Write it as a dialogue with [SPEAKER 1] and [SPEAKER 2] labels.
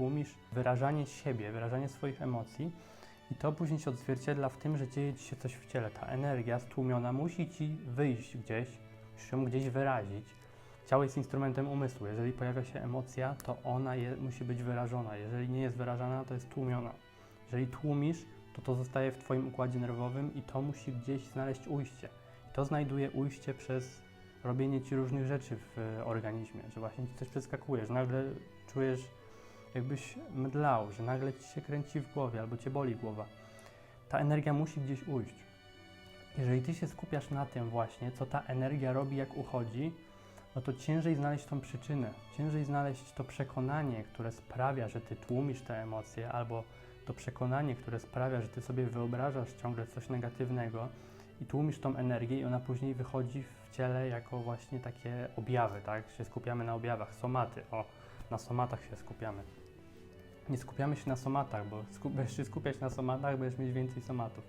[SPEAKER 1] tłumisz wyrażanie siebie, wyrażanie swoich emocji i to później się odzwierciedla w tym, że dzieje ci się coś w ciele. Ta energia stłumiona musi ci wyjść gdzieś, musisz ją gdzieś wyrazić. Ciało jest instrumentem umysłu. Jeżeli pojawia się emocja, to ona je, musi być wyrażona. Jeżeli nie jest wyrażana, to jest tłumiona. Jeżeli tłumisz, to to zostaje w Twoim układzie nerwowym i to musi gdzieś znaleźć ujście. I to znajduje ujście przez robienie Ci różnych rzeczy w organizmie, że właśnie Ci coś przeskakuje, że nagle czujesz jakbyś mdlał, że nagle Ci się kręci w głowie albo Cię boli głowa. Ta energia musi gdzieś ujść. Jeżeli Ty się skupiasz na tym właśnie, co ta energia robi, jak uchodzi, no to ciężej znaleźć tą przyczynę, ciężej znaleźć to przekonanie, które sprawia, że Ty tłumisz te emocje, albo to przekonanie, które sprawia, że Ty sobie wyobrażasz ciągle coś negatywnego i tłumisz tą energię i ona później wychodzi w ciele jako właśnie takie objawy, tak? Się skupiamy na objawach, somaty, o, na somatach się skupiamy. Nie skupiamy się na somatach, bo sku- będziesz się skupiać na somatach, będziesz mieć więcej somatów.